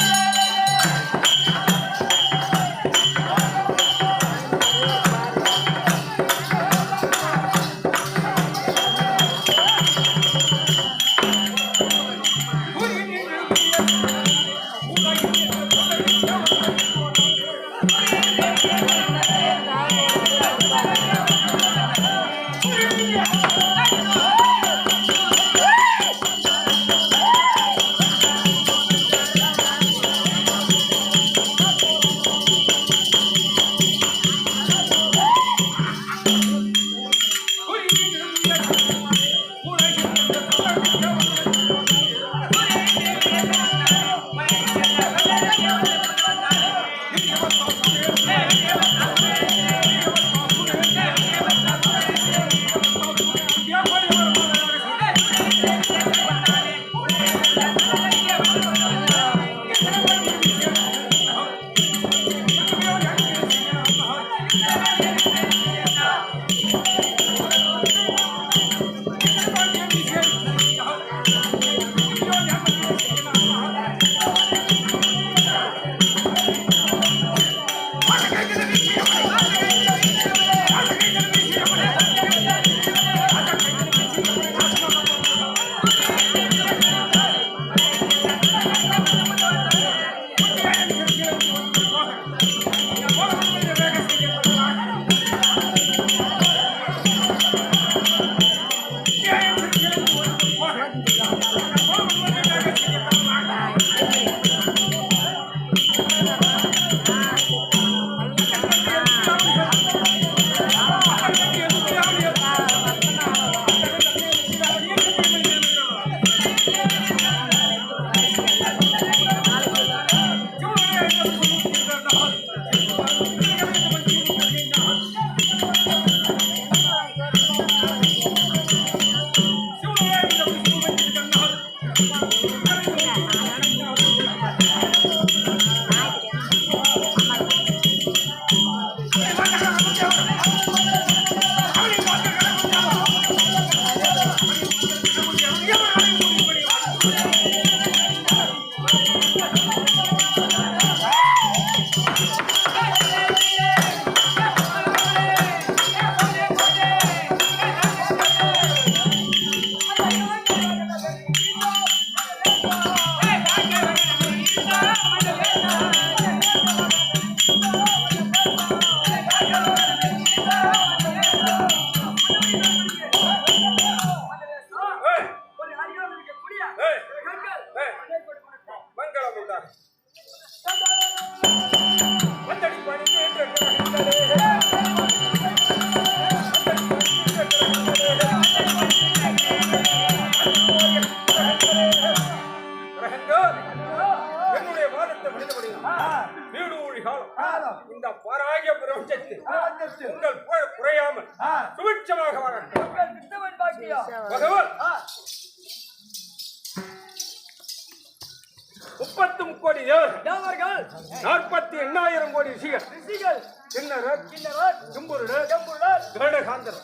ஏய்,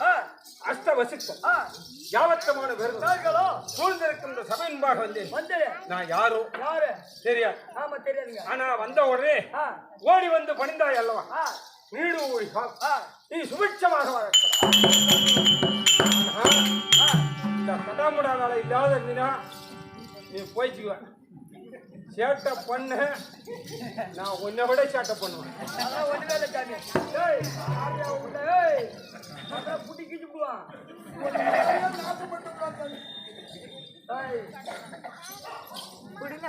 ஆ, யாவத்தமான தேவர்களோ சூழ்ந்திருக்கின்ற சபையின்பாக வந்தேன். வந்து நான் யாரோ? யாரு? தெரியாது. ஆமா தெரியாதுங்க. ஆனா வந்த உடனே ஓடி வந்து பணிந்தாய் அல்லவா? வீடு ஆ, நீ சுபிட்சமாக. இந்த கடாமுடா வேலை இல்லாத நீ போய்ச்சுக்குவ. சேட்டை பண்ண. நான் உன்னை விட சேட்டை பண்ணுவேன்.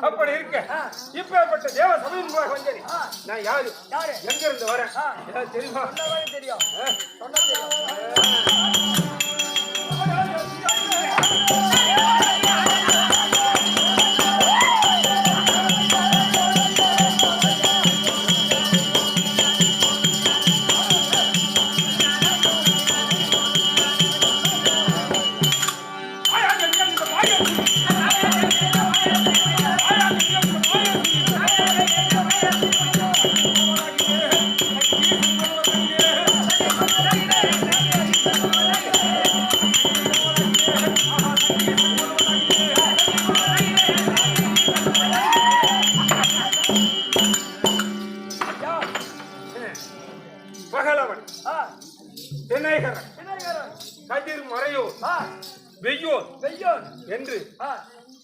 அப்படி இருக்க இப்பேற்பட்ட தேவ மூலம் வந்தேன். நான் யாரு? யாரு? எங்க இருந்து வரேன் தெரியுமா? தெரியும். விநாயகரன் கதிர் மறையோர் வெய்யோர் வெய்யோர் என்று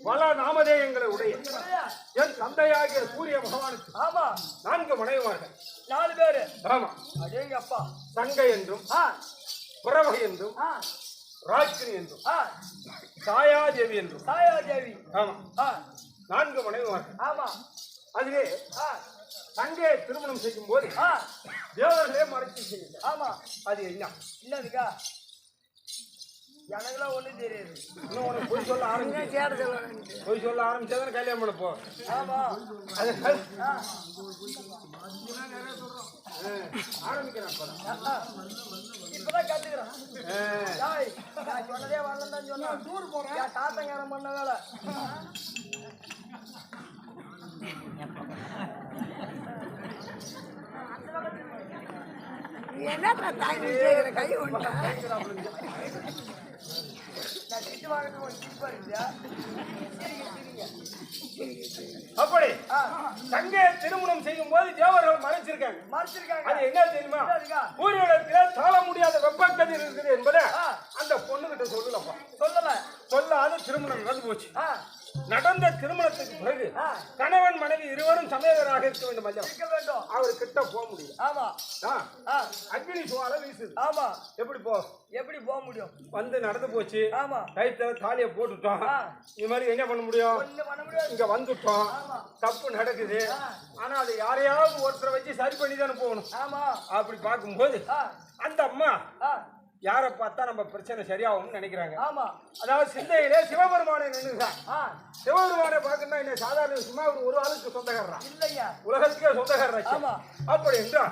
பல நாமதேயங்களை உடைய என் தந்தையாகிய சூரிய பகவானுக்கு ஆமா. நான்கு மனைவார்கள் நாலு பேரு. ஆமா. அடேங்க அப்பா தங்கை என்றும் புறவகை என்றும் ராஜ்கிரி என்றும் சாயாதேவி என்றும். சாயாதேவி. ஆமா. நான்கு மனைவார்கள் ஆமா. அதுவே ஆ சங்கையை திருமணம் செய்யும் போது தேவர்களே மறைச்சு செய்யுங்க. ஆமா. அது என்ன? என்னதுக்கா எனக்குலாம் ஒண்ணும் தெரியாது. இன்னும் உனக்கு பொய் சொல்ல ஆரம்பிச்சு பொய் சொல்ல ஆரம்பிச்சாதான் கல்யாணம் பண்ண போ ஆமா. ஆ. ஆரம்பிக்கிறேன். இப்பதான் கத்துக்கிறேன். சொன்னதே வரலன்னு தான் சொன்னேன். டூர் போறேன். என் தாத்தங்காரன் பண்ண வேலை. என்னப்பா தாங்கி கேக்குற கை ஒன்றா. அப்படி சங்கையை திருமணம் செய்யும் போது தேவர்கள் மறைச்சிருக்காங்க மறைச்சிருக்காங்க. அது என்ன தெரியுமா? சூரியனிடத்திலே தாழ முடியாத வெப்பக்கதிர் இருக்குது என்பதை. அந்த பொண்ணுகிட்ட சொல்லலப்பா சொல்லல. சொல்லாத திருமணம் நடந்து போச்சு நடந்த திருமணத்துக்கு பிறகு. கணவன் மனைவி இருவரும் சமேதராக இருக்க வேண்டும் ஐயா. இருக்க வேண்டும். அவர் கிட்ட போக முடியல ஆமா, அக்னி சுவால வீசுது. ஆமா. எப்படி போ? எப்படி போக முடியும்? வந்து நடந்து போச்சு. ஆமா. கைத்துல தாலியை போட்டுட்டோம். இது மாதிரி என்ன பண்ண முடியும்? இங்க வந்துட்டோம். தப்பு நடக்குது. ஆனா அது யாரையாவது ஒருத்தரை வச்சு சரி பண்ணி தானே போகணும். ஆமா. அப்படி பார்க்கும்போது அந்த அம்மா யாரை பார்த்தா நம்ம பிரச்சனை சரியாகும்னு நினைக்கிறாங்க. ஆமா. அதாவது சிந்தையிலே சிவபெருமானை நின்றுதான் சிவபெருமானை பார்க்கணும்னா என்ன? சாதாரண சும்மா ஒரு ஒரு ஆளுக்கு சொந்தக்காரன் இல்லையா. உலகத்துக்கே சொந்தக்காரர் ஆமா. அப்படி என்றா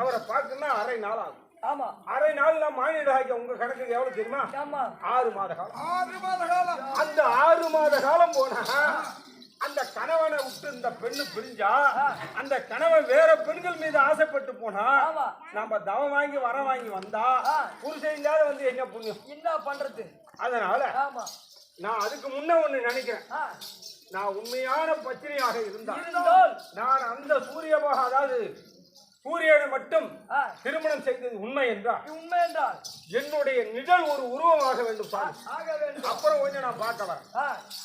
அவரை பார்க்கணும்னா அரை நாள் ஆகும். ஆமா. அரை நாள்ல மானிட ஆகிய உங்க கணக்கு எவ்வளவு தெரியுமா? ஆமா. ஆறு மாத காலம். ஆறு மாத காலம். அந்த ஆறு மாத காலம் போனா அந்த கணவனை விட்டு இந்த பெண்ணு பிரிஞ்சா அந்த கணவன் வேற பெண்கள் மீது ஆசைப்பட்டு போனா. நம்ம தவம் வாங்கி வர வாங்கி வந்தா. புருஷன் வந்து என்ன புண்ணியம்? என்ன பண்றது? அதனால நான் அதுக்கு முன்ன ஒண்ணு நினைக்கிறேன். நான் உண்மையான பத்தினியாக இருந்தால் இருந்தால். நான் அந்த சூரியமாக அதாவது சூரியனை மட்டும் திருமணம் செய்தது உண்மை என்றால் உண்மை என்றால். என்னுடைய நிழல் ஒரு உருவமாக வேண்டும் சாமி. ஆக வேண்டும். அப்புறம் கொஞ்சம் நான் பார்க்க வரேன்.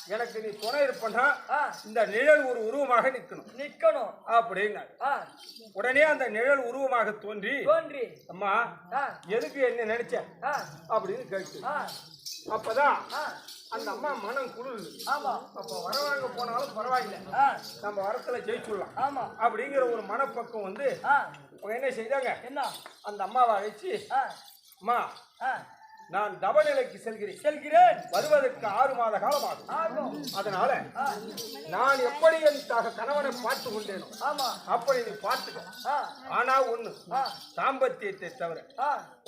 எனக்கு நீ துணை இருப்பனா? ஆ, இந்த நிழல் ஒரு உருவமாக நிற்கணும். நிக்கணும் அப்படின்னாரு. ஆ, உடனே அந்த நிழல் உருவமாக தோன்றி தோன்றி. அம்மா எதுக்கு என்ன நினைச்ச? அப்படின்னு கேட்டு. அப்பதான் அந்த அம்மா மனம் குளிருது. ஆமா. அப்போ வரவாங்க போனாலும் பரவாயில்லை. நம்ம வரத்துல ஜெயிச்சுடலாம். ஆமா. அப்படிங்கிற ஒரு மனப்பக்குவம் வந்து என்ன செய்தாங்க? என்ன? அந்த அம்மாவை அழைச்சு அம்மா நான் தவநிலைக்கு செல்கிறேன். செல்கிறேன். வருவதற்கு ஆறு மாத காலம் ஆகும். அதனால நான் எப்படி என் கணவனை பார்த்து கொண்டேனோ ஆமா. அப்படி நீ பார்த்துக்க. ஆனா ஒண்ணு தாம்பத்தியத்தை தவிர.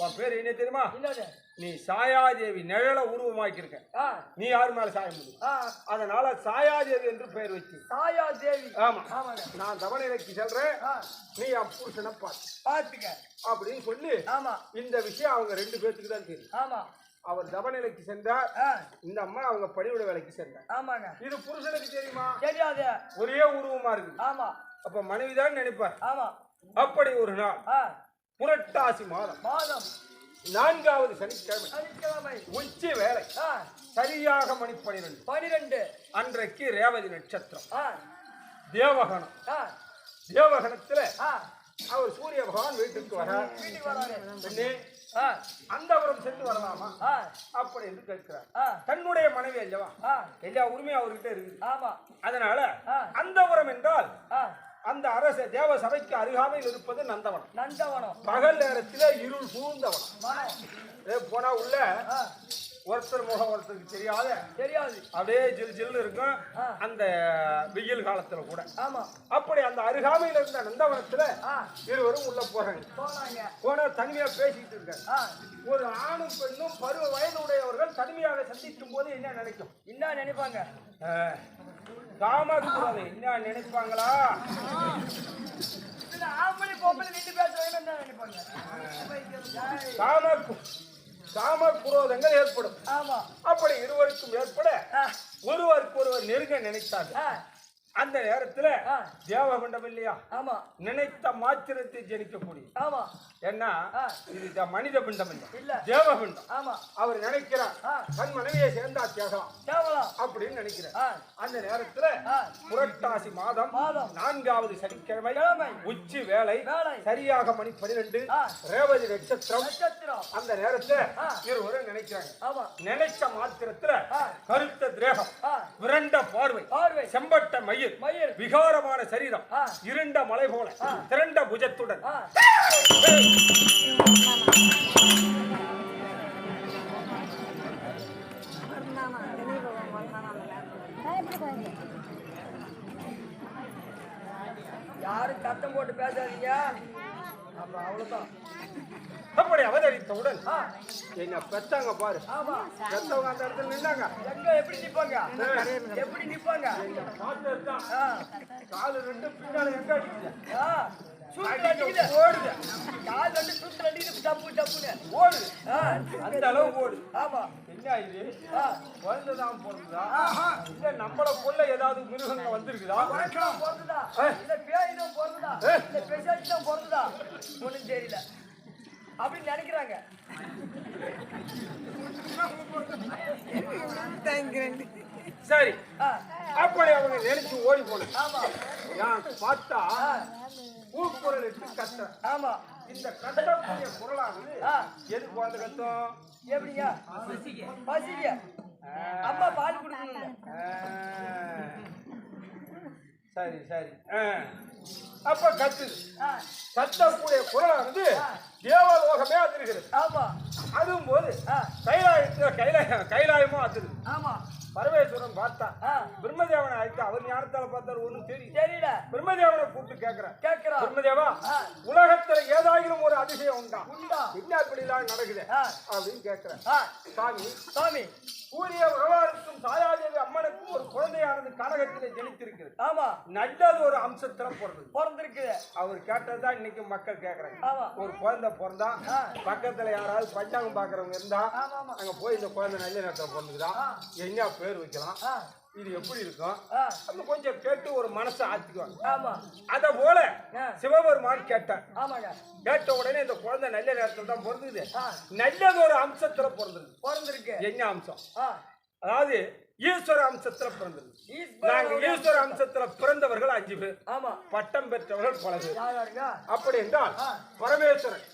உன் பேர் என்ன தெரியுமா? நீ சாயாதேவி நிழல உருவமாக்கியிருக்க. நீ யாரு மேல சாய முடியும்? அதனால சாயாதேவி என்று பெயர் வச்சு சாயா தேவி ஆமா. ஆமாங்க. நான் தவநிலைக்கு செல்றேன். நீ என் புருஷனை பார்த்து பாத்துக்க. அப்படின்னு சொல்லி ஆமா. இந்த விஷயம் அவங்க ரெண்டு பேர்த்துக்கு தான் தெரியும். ஆமா. அவர் தவநிலைக்கு சென்றார். இந்த அம்மா அவங்க பணிவிட வேலைக்கு சென்றார். ஆமாங்க. இது புருஷனுக்கு தெரியுமா? தெரியாது. ஒரே உருவமா இருக்குது. ஆமா. அப்ப மனைவிதான் நினைப்பார். ஆமா. அப்படி ஒரு நாள் புரட்டாசி மாதம். மாதம். நான்காவது சனிக்கிழமை. சனிக்கிழமை. உச்சி வேலை சரியாக மணி பனிரெண்டு. பனிரெண்டு அன்றைக்கு ரேவதி நட்சத்திரம். தேவகணம். தேவகணத்துல அவர் சூரிய பகவான் வீட்டுக்கு வர. அந்தவரம் சென்று வரலாமா? அப்படி என்று கேட்கிறார். தன்னுடைய மனைவி அல்லவா? எல்லா உரிமையும் அவர்கிட்ட இருக்குது. ஆமா. அதனால ஆ. அந்தவரம் என்றால் அந்த அரச தேவ சபைக்கு அருகாமையில் இருப்பது நந்தவனம். நந்தவனம். பகல் நேரத்துல இருள் சூழ்ந்தவனம். போனா உள்ள ஒருத்தர் முகம் ஒருத்தருக்கு தெரியாத? தெரியாது. அப்படியே ஜில் ஜில்னு இருக்கும். அந்த வெயில் காலத்துல கூட. ஆமா. அப்படி அந்த அருகாமையில் இருந்த நந்தவனத்துல இருவரும் உள்ள போறாங்க. போனா தனிமையா பேசிக்கிட்டு இருக்காங்க ஆ, ஒரு ஆணும் பெண்ணும் பருவ வயது உடையவர்கள் தனிமையாக சந்திக்கும் போது என்ன நினைக்கும்? என்ன நினைப்பாங்க? காமக்குறவை என்ன நினைப்பாங்களா? காம குரோதங்கள் ஏற்படும். ஆமா. அப்படி இருவருக்கும் ஏற்பட ஒருவருக்கு ஒருவர் நெருங்க நினைத்தார்கள். ஆ, அந்த நேரத்துல. தேவகுண்டம் இல்லையா? ஆமா. நினைத்த மாத்திரத்தை ஜனிக்கக்கூடிய ஆமா. ஏன்னா. இது மனித பிண்டம் இல்ல. இல்ல தேவபிண்டம் ஆமா அவர் நினைக்கிறார். தன் மனைவியை சேர்ந்தா கேவலம் அப்படின்னு நினைக்கிறார் அந்த நேரத்துல. புரட்டாசி மாதம். நான்காவது சனிக்கிழமை கிழமை. உச்சி வேலை. சரியாக மணி பன்னிரெண்டு ஆ. ரேவதி நட்சத்திரம் அந்த நேரத்துல. இருவரும் நினைக்கிறாங்க நினைச்ச மாத்திரத்துல. கருத்த திரேகம் விரண்ட பார்வை பார்வை செம்பட்ட மயிர் மயிர். விகாரமான சரீரம். இருண்ட மலை போல திரண்ட புஜத்துடன் ஆ யாரும் சத்தம் போட்டு பேசாதீங்க. அப்புறம் அவ்வளவுதான். அப்படி அவதரித்தவுடன் என்ன பெத்தாங்க பாரு. பெத்தவங்க அந்த இடத்துல நின்னாங்க. எங்க எப்படி நிப்பாங்க? எப்படி நிப்பாங்க? காலு ரெண்டு பின்னால எங்க அடிக்குது? ஓடுது கால் ரெண்டு சுத்து அடிக்குது டப்பு டப்புன்னு ஓடுது அந்த அளவுக்கு ஓடுது ஆமா என்ன இது? குழந்தைதான் பிறந்ததா? இல்ல நம்மள கொல்ல ஏதாவது மிருகங்க வந்திருக்குதா? பிறந்ததா இல்ல பேய் தான் பிறந்ததா இல்ல தான் பிறந்ததா? ஒண்ணும் தெரியல. அப்படின்னு நினைக்கிறாங்க. சரி. அப்படி அவங்க நினைச்சு ஓடி போன பார்த்தா பூக்குரல் இட்டு கத்த ஆமா. இந்த கத்தக்கூடிய குரலானது ஆ. எதுக்கு வந்து கத்தம்? எப்படிங்க? பசிங்க. அம்மா பால் குடுக்கணும். சரி சரி. ஆ. அப்ப கத்துது ஆ. கத்தக்கூடிய குரலானது தேவலோகமே அதிர்கிறது ஆமா. அதுவும் போது ஆ. கைலாயத்துல கைலாய கைலாயமும் அதிருது ஆமா. பரமேஸ்வரன் பார்த்தா ஆ. பிரம்மதேவனை அழைத்து அவர் ஞானத்தால பார்த்தாரு ஒண்ணும் தெரியும். தெரியல பிரம்மதேவனை கூப்பிட்டு கேட்கிறேன் கேக்குறா. பிரம்மதேவா. உலகத்துல ஏதாயிலும் ஒரு அதிசயம் உண்டா? என்ன இப்படி எல்லாம் நடக்குது அப்படின்னு கேட்கிறேன் சாமி சாமி. சூரிய சாயாதேவி அம்மனுக்கும் ஒரு குழந்தையானது கனகத்திலே ஜனித்திருக்கிறது. ஆமா. நல்லது ஒரு அம்சத்துல பிறந்தது பிறந்திருக்கு அவர் கேட்டதுதான் இன்னைக்கு மக்கள் கேக்குறாங்க. ஒரு குழந்தை பிறந்தா. பக்கத்துல யாராவது பஞ்சாங்கம் பாக்குறவங்க இருந்தா அங்க போய் இந்த குழந்தை நல்ல நேரத்துல பிறந்துக்குதா? என்ன பேர் வைக்கலாம்? இது எப்படி இருக்கும்? அது கொஞ்சம் கேட்டு ஒரு மனசை ஆத்திக்குவாங்க. ஆமா. அத போல. சிவபெருமான் கேட்டார். ஆமாங்க. கேட்ட உடனே இந்த குழந்தை நல்ல நேரத்துல தான் பிறந்தது நல்லது ஒரு அம்சத்துல பிறந்தது பிறந்திருக்கு. என்ன அம்சம்? அதாவது ஈஸ்வர அம்சத்துல பிறந்தது. நாங்க ஈஸ்வர அம்சத்துல பிறந்தவர்கள் அஞ்சு பேர். ஆமா. பட்டம் பெற்றவர்கள் பல பேர். அப்படி என்றால். பரமேஸ்வரன்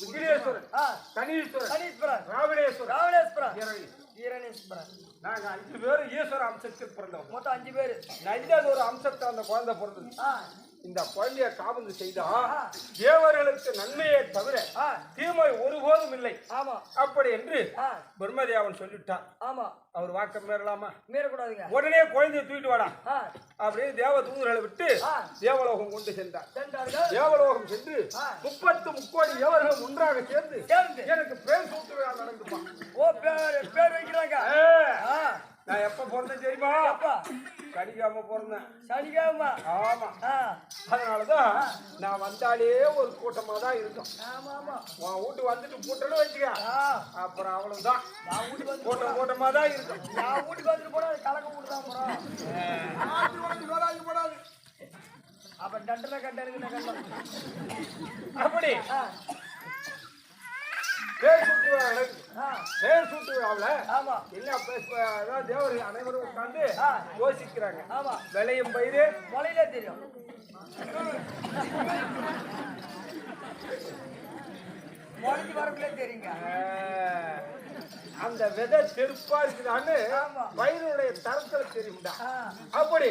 விக்னேஸ்வரன் கணீஸ்வரன் ராவணேஸ்வரன். ராவணேஸ்வரன். நாங்க அஞ்சு பேர் ஈஸ்வர அம்சத்தில் பிறந்தவங்க. மொத்தம் அஞ்சு பேரு. நல்லது ஒரு அம்சத்துல அந்த குழந்தை பிறந்தது. இந்த குழந்தைய காபந்து செய்தா தேவர்களுக்கு நன்மையே தவிர தீமை ஒருபோதும் இல்லை. ஆமா. அப்படி என்று பிரம்மதேவன் சொல்லிட்டார் ஆமா. அவர் வாக்கம் மீறலாமா? மீறக்கூடாதுங்க. உடனே குழந்தையை தூக்கிட்டு வாடா. அப்படின்னு தேவ தூதர்களை விட்டு. தேவலோகம் கொண்டு சென்றார் தேவலோகம் சென்று. முப்பத்து முக்கோடி தேவர்களும் ஒன்றாக சேர்ந்து எனக்கு பேர் சூட்டு விழா நடந்துப்பா ஓ பேர் பேர் வைக்கிறாங்க. நான் எப்ப பிறந்தேன் தெரியுமா? அப்பா கடிக்காம பிறந்தேன். சனிக்கிழமை. ஆமா. அதனாலதான் நான் வந்தாலே ஒரு கூட்டமா தான் இருக்கும் ஆமா ஆமா உன் வீட்டு வந்துட்டு கூட்டணும் வச்சுக்க. அப்புறம் அவ்வளவுதான். நான் வீட்டுக்கு வந்து கூட்டம் கூட்டமா தான் இருக்கும் நான் வீட்டுக்கு வந்துட்டு போனா கலக்க வீட்டு தான் போறோம் அப்ப டண்டனை கட்டனுக்கு நான் கட்டலாம் அப்படி. பேர் சூட்டு பேர் சூட்டு ஆமா. என்ன தேவர்கள் அனைவரும் உட்கார்ந்து. யோசிக்கிறாங்க. ஆமா. விளையும் பயிறு முளையிலே தெரியும். வரக்குள்ளே தெரியுங்க. அந்த விதை செருப்பா இருக்குதான்னு. பயிரினுடைய தரத்துல தெரியும்டா. அப்படி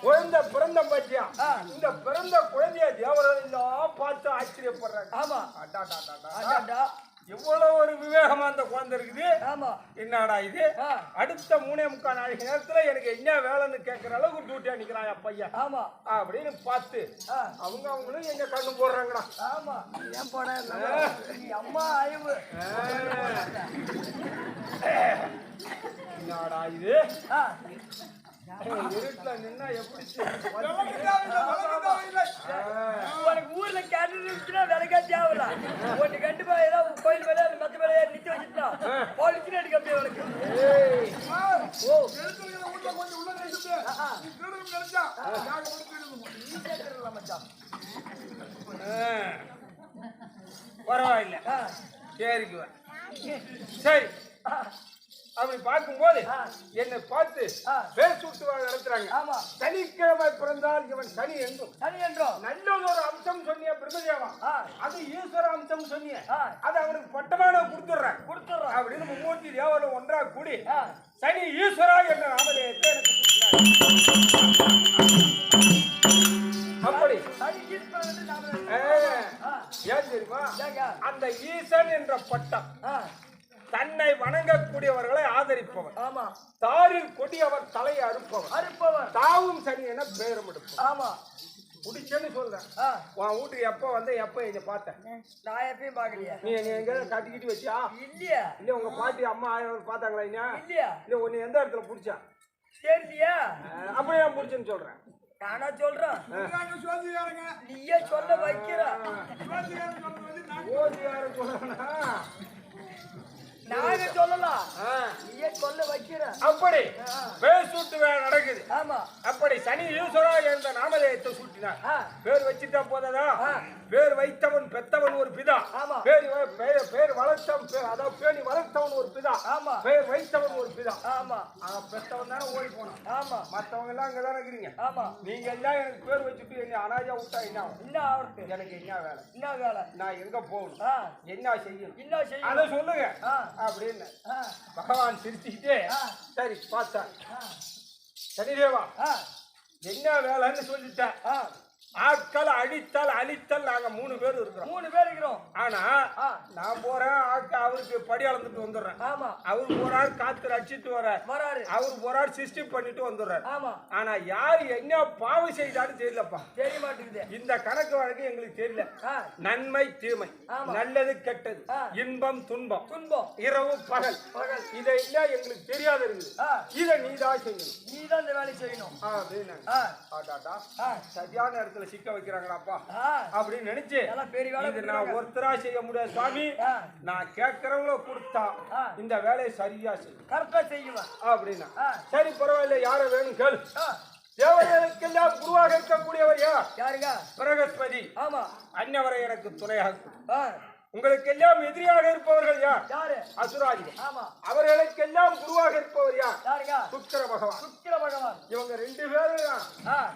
குழந்தை பிறந்த பற்றியா. இந்த பிறந்த குழந்தைய தேவர்கள் எல்லாம் பார்த்து ஆச்சரியப்படுறாங்க. ஆமா. அடாடாடாடா. அதான்டா எவ்வளவு ஒரு விவேகமா அந்த குழந்தை இருக்குது? ஆமா. என்னடா இது? அடுத்த மூணே முக்கால் நாளைக்கு நேரத்துல எனக்கு என்ன வேலைன்னு கேட்கற அளவுக்கு டியூட்டியா நிக்கிறான் என் பையன்? ஆமா. அப்படின்னு பார்த்து அவங்க அவங்களும் எங்க கண்ணு போடுறாங்கடா. ஆமா. ஏன் போட அம்மா அழிவு என்னடா இது? இருட்டுல நின்னா எப்படி உனக்கு ஊர்ல கேட்டு இருந்துச்சுன்னா தேவையில்ல ஒன்று கண்டிப்பா ஏதோ கோயில் மேல மத்த மேல ஏறி வச்சுட்டா போலீஸ்னு எடுக்க அப்படியே உனக்கு ஓ ஆ, ஆ. நீ நினைச்சா மச்சான் பரவாயில்ல சரிக்குவேன் சரி அப்படி பார்க்கும்போது. என்னை பார்த்து. பேர் சுட்டு நடத்துறாங்க. ஆமா. சனிக்கிழமை பிறந்தால் இவன் சனி என்றும். சரி என்றோம். நல்லதொரு அம்சம் சொன்னிய பிரம்மதேவா. அது ஈஸ்வர அம்சம் சொன்னிய. அது அவனுக்கு பட்டமான கொடுத்துடுறேன். கொடுத்துடுறோம் அப்படின்னு மும்மூர்த்தி தேவரும் ஒன்றா கூடி சனி ஈஸ்வரா என்ற நாமதேயத்தை எனக்கு. அப்படி. ஏன் தெரியுமா? அந்த ஈசன் என்ற பட்டம் தன்னை வணங்கக்கூடியவர்களை ஆதரிப்பவர் ஆமா. தாரில் கொடியவர் தலையை அறுப்பவர் அறுப்பவர் தாவும் சனி என பெயரும் எடுப்பவர் ஆமா. பிடிச்சேன்னு சொல்றேன். உன் வீட்டுக்கு எப்போ வந்து எப்போ இதை பார்த்தேன்? நான் எப்பயும் நீ நீ எங்க கட்டிக்கிட்டு வச்சியா? இல்லையா. இல்ல உங்க பாட்டி அம்மா ஆயிரம் பார்த்தாங்களா இல்லையா. இல்ல உன்னை எந்த இடத்துல பிடிச்சா? தெரியலையா அப்படியே நான் பிடிச்சேன்னு சொல்றேன்? நானா சொல்றேன். நீயே சொல்ல வைக்கிற. சொல்றேன்னா சொல்லலாம். நீயே சொல்ல வைக்கிற. அப்படி பேர் சூட்டு வேலை நடக்குது. ஆமா. அப்படி சனி ஈஸ்வரா என்ற நாமதேயத்தை சூட்டினார். பேர் வச்சுட்டா போதா ஆ. பேர் வைத்தவன் பெத்தவன் ஒரு பிதா. ஆமா. பேர் பெயர் பேர் வளர்த்தவன் அதாவது பேணி வளர்த்தவன் ஒரு பிதா. ஆமா. பேர் வைத்தவன் ஒரு பிதா. ஆமா. அவன் பெத்தவன் தானே ஓடி போனான். ஆமா. மத்தவங்க எல்லாம் அங்கதானே இருக்கிறீங்க. ஆமா. நீங்க எல்லாம் எனக்கு பேர் வச்சுட்டு என்ன அனாஜா விட்டா என்ன? என்ன ஆவறது? எனக்கு என்ன வேலை? என்ன வேலை? நான் எங்க போகணும்? என்ன செய்யணும்? என்ன அதை செய்யணும் சொல்லுங்க. ஆ, அப்படின்னு பகவான் சிரிச்சுக்கிட்டே. சரி பார்த்தா ஆ, சனிதேவா ஆ, என்ன வேலைன்னு சொல்லிட்டேன். ஆட்கள் அடித்தல் அழித்தல் நாங்க மூணு பேர் இருக்கிறோம். மூணு பேர் இருக்கிறோம். ஆனா நான் போறேன் ஆட்க அவருக்கு படி அளந்துட்டு வந்துடுறேன். ஆமா. அவர் போறார் காத்து அடிச்சிட்டு வர்றார் வராரு. அவர் போறார் சிஸ்டம் பண்ணிட்டு வந்துடுறார். ஆமா. ஆனா யார் என்ன பாவம் செய்தாலும் தெரியலப்பா. தெரிய மாட்டேங்குது. இந்த கணக்கு வழக்கு எங்களுக்கு தெரியல. நன்மை தீமை. நல்லது கெட்டது. இன்பம் துன்பம். துன்பம். இரவு பகல். பகல். இதெல்லாம் எங்களுக்கு தெரியாத இருக்குது. இதை நீதான் செய்யணும். நீதான் இந்த வேலையை செய்யணும். சரியான இடத்துல சிக்க வைக்கிறாங்களாப்பா. அப்படின்னு நினைச்சு எல்லாம் இது நான். ஒருத்தரா செய்ய முடியாது சுவாமி ஆ, நான் கேட்கறவங்கள கொடுத்தா. இந்த வேலையை சரியா செய்யும் கரெக்டா செய்யுவேன். அப்படின்னா. சரி பரவாயில்ல யார வேணும் கேளு. தேவர்களுக்கெல்லாம் குருவாக இருக்கக்கூடியவர் யார்? யாருங்க? பிரகஸ்பதி. ஆமா. அன்னவரை எனக்கு துணையாக கொடு. ஆ, உங்களுக்கு எல்லாம் எதிரியாக இருப்பவர்கள் யார்? ஆமா. அவர்களுக்கெல்லாம் குருவாக இருப்பவர் யார்? சுக்கிர பகவான். சுக்கிர பகவான். இவங்க ரெண்டு பேரும்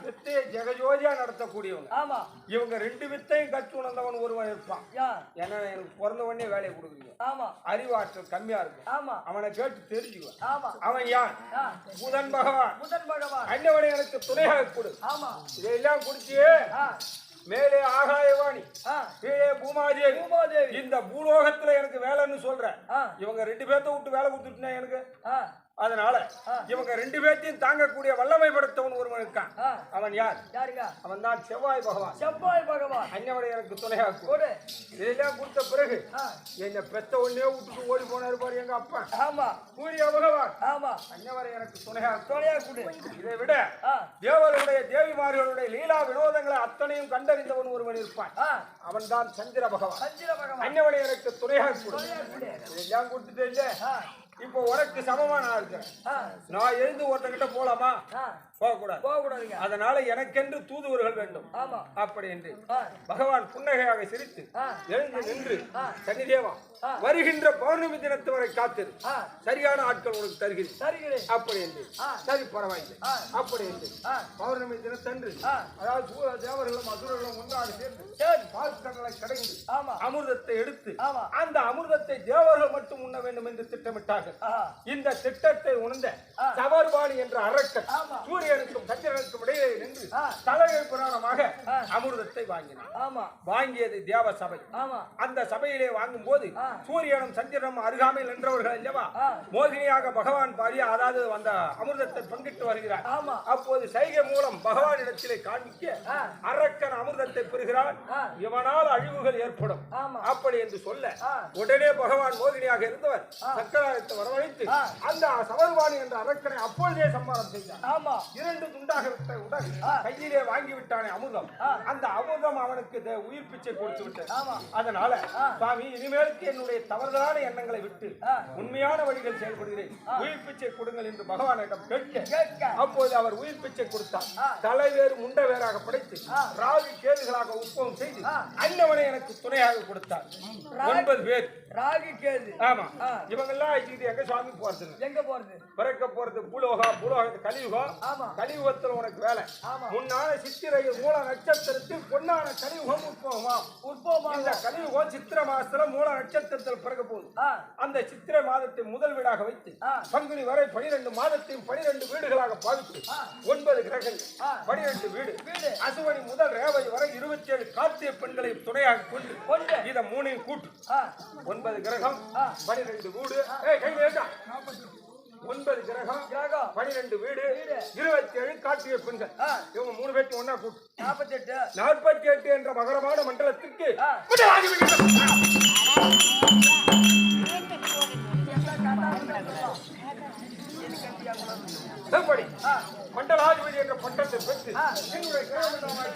வித்தையை ஜெகஜோதியா நடத்தக்கூடியவங்க. ஆமா. இவங்க ரெண்டு வித்தையும் கற்று உணர்ந்தவன் ஒருவன் இருப்பான். ஏன்னா எனக்கு பிறந்த உடனே வேலையை கொடுக்குறீங்க. ஆமா. அறிவாற்றல் கம்மியா இருக்கும் ஆமா. அவனை கேட்டு தெரிஞ்சுக்குவேன். ஆமா. அவன் யார்? புதன் பகவான். புதன் பகவான். அன்னவனை எனக்கு துணையாக கொடு. ஆமா. இதையெல்லாம் குடிச்சு மேலே ஆகாயவாணி கீழே பூமாதேவி. பூமாதேவி. இந்த பூலோகத்துல எனக்கு வேலைன்னு சொல்றேன் இவங்க ரெண்டு பேர்த்த விட்டு வேலை கொடுத்துட்டுனா எனக்கு? அதனால. இவங்க ரெண்டு பேர்த்தையும் தாங்கக்கூடிய வல்லமை படைத்தவன் ஒருவன் இருக்கான். அவன் யார்? அவன் தான் செவ்வாய் பகவான். செவ்வாய் பகவான். அன்னவனை எனக்கு துணையாக இதெல்லாம் கொடுத்த பிறகு என்னை பெத்த உடனே விட்டுட்டு ஓடி போனாரு பாரு எங்க அப்பா. ஆமா. சூரிய பகவான். ஆமா. அன்னவரை எனக்கு துணையாக கொடு. துணையா கொடு இதை விட ஆ, தேவர்களுடைய தேவிமார்களுடைய லீலா வினோதங்களை அத்தனையும் கண்டறிந்தவன் ஒருவன் இருப்பான். அவன் தான் சந்திர பகவான். சந்திர பகவான். அன்னவனை எனக்கு துணையாக கொடு இதெல்லாம் கொடுத்துட்டு இப்போ உனக்கு சமமா நான் இருக்கிறேன் ஆ, நான் எழுந்து ஒருத்தங்கிட்ட போலாமா? போகக்கூடாது. போக கூடாதுங்க அதனால எனக்கென்று தூதுவர்கள் வேண்டும். ஆமா. அப்படி என்று. பகவான் புன்னகையாக சிரித்து எழுந்து நின்று ஆ. வருகின்ற பௌர்ணமி தினத்து வரை காத்திரு சரியான ஆட்கள் உனக்கு தருகிறேன். அப்படி என்று. சரி பரவாயில்லை. அப்படி என்று. பௌர்ணமி தினத்தன்று. அதாவது சூர தேவர்களும் அசுரர்களும் ஒன்றாக சேர்ந்து சரி. பால்கங்களை கடைந்து அமிர்தத்தை எடுத்து அந்த அமிர்தத்தை தேவர்கள் மட்டும் உண்ண வேண்டும் என்று திட்டமிட்டார்கள். இந்த திட்டத்தை உணர்ந்த ஆ. சபர்பாணி என்ற அரக்கன். சூரியனுக்கும் சந்திரனுக்கும் இடையே நின்று. தலைவர் புராணமாக. அமிர்தத்தை வாங்கினான் ஆமா வாங்கியது தேவ சபை ஆமா அந்த சபையிலே வாங்கும் போது. சூரியனும் சந்திரனும் அருகாமையில் நின்றவர்கள் அல்லவா. மோகினியாக பகவான் பாரி அதாவது அந்த அமிர்தத்தை பங்கிட்டு வருகிறார் ஆமா அப்போது சைகை மூலம் பகவானிடத்திலே காண்பிக்க ஆ. அரக்கன் அமிர்தத்தை பெறுகிறான். இவனால் அழிவுகள் ஏற்படும் அப்படி என்று சொல்ல. உடனே பகவான் மோகினியாக இருந்தவர் சக்கராயத்தை வரவழைத்து. அந்த சவர்வாணி என்ற அரக்கனை அப்பொழுதே சம்மானம் செய்தார் ஆமா இரண்டு துண்டாக ஆ. கையிலே வாங்கி விட்டானே அமுதம். அந்த அமுதம் அவனுக்கு உயிர் பிச்சை கொடுத்து விட்டது ஆமா. அதனால. சுவாமி இனிமேலுக்கு என்னுடைய தவறுதலான எண்ணங்களை விட்டு. உண்மையான வழிகள் செயல்படுகிறேன் உயிர் பிச்சை கொடுங்கள் என்று பகவானிடம் கேட்க அப்போது அவர் உயிர் பிச்சை கொடுத்தார் ஆ. தலை வேறு முண்டை வேறாக படைத்து. ராவி கேதுகளாக உப்பம் செய்து. அன்னவனை எனக்கு துணையாக கொடுத்தார் ஒன்பது பேர் ராகி கேது ஆமா. இவங்கெல்லாம் வச்சுக்கிட்டு எங்க சுவாமி போறது எங்க போறது பிறக்க போறது பூலோகா பூலோகத்து கலியுகம் ஆமா. கலியுகத்துல உனக்கு வேலை ஆமா. முன்னால சித்திரையில் மூல நட்சத்திரத்தில் பொன்னான கலியுகம் உற்பவமா உற்பவமா இந்த கலியுகம் சித்திர மாசத்துல மூல நட்சத்திரத்தில் பிறக்க போகுது அந்த சித்திரை மாதத்தை முதல் வீடாக வைத்து. பங்குனி வரை பனிரெண்டு மாதத்தையும் பனிரெண்டு வீடுகளாக பாவித்து. ஒன்பது கிரகங்கள். பனிரெண்டு வீடு. அசுவனி முதல் ரேவதி வரை இருபத்தி ஏழு கார்த்திகை பெண்களை துணையாக கொண்டு. இத மூணையும் கூட்டு ஆ ஒன்பது கிரகம். பனிரெண்டு வீடு. ஒன்பது கிரகம் கிரகம். பனிரெண்டு வீடு. இருபத்தி ஏழு கார்த்திகை பெண்கள். இவங்க மூணு பேர்த்தையும் ஒன்னா கூட்டு நாற்பத்தெட்டு நாற்பத்தி எட்டு என்ற மகரமான மண்டலத்திற்கு ஆ. எப்படி மண்டலாதிபதி என்ற பட்டத்தை பெற்று என்னுடைய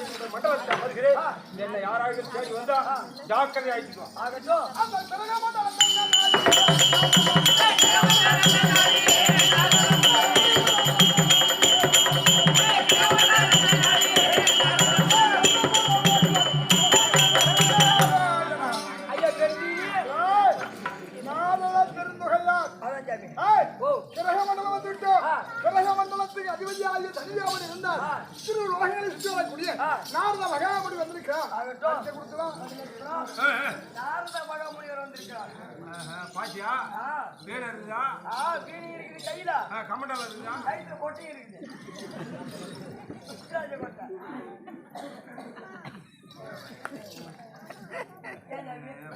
இந்த மண்டலத்தை அமர்கிறேன். என்னை யாராவது தேடி வந்தா ஜாக்கிரதை ஆயிடுச்சுக்கோ பாத்தியா? வேலை இருக்குதா? ஆ வீணி இருக்குது கையில. கமண்டலம் இருக்குதா? கையில கொட்டி இருக்குது?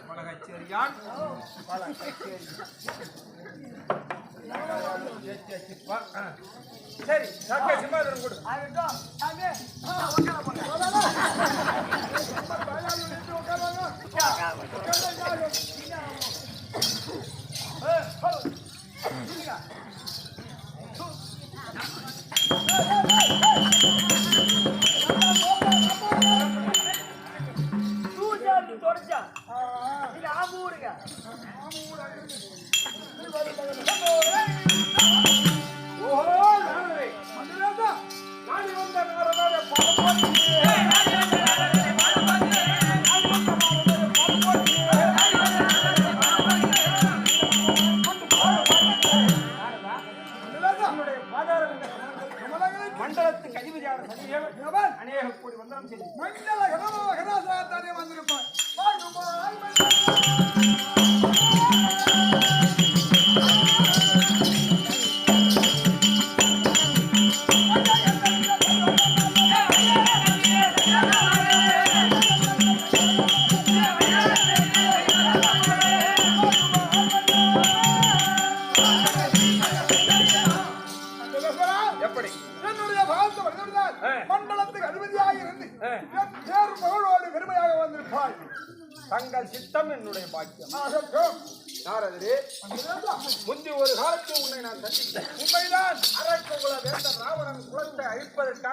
பல கச்சேரியான் பல கச்சேரி சரி சர்க்கை சிம்மாதனம் கொடு. ஆகட்டும் சனிதேவன் அநேக கோடி வந்தனம் செய்து மண்டல